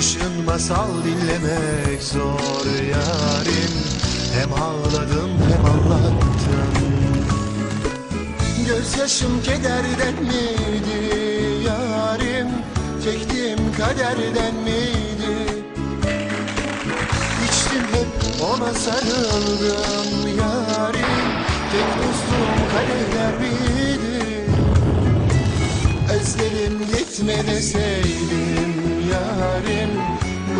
Kışın masal dinlemek zor yarim Hem ağladım hem anlattım Gözyaşım kederden miydi yarim Çektiğim kaderden miydi? İçtim hep ona sarıldım yarim Tek dostum kaderler miydi? Özlerim gitme deseydim yarim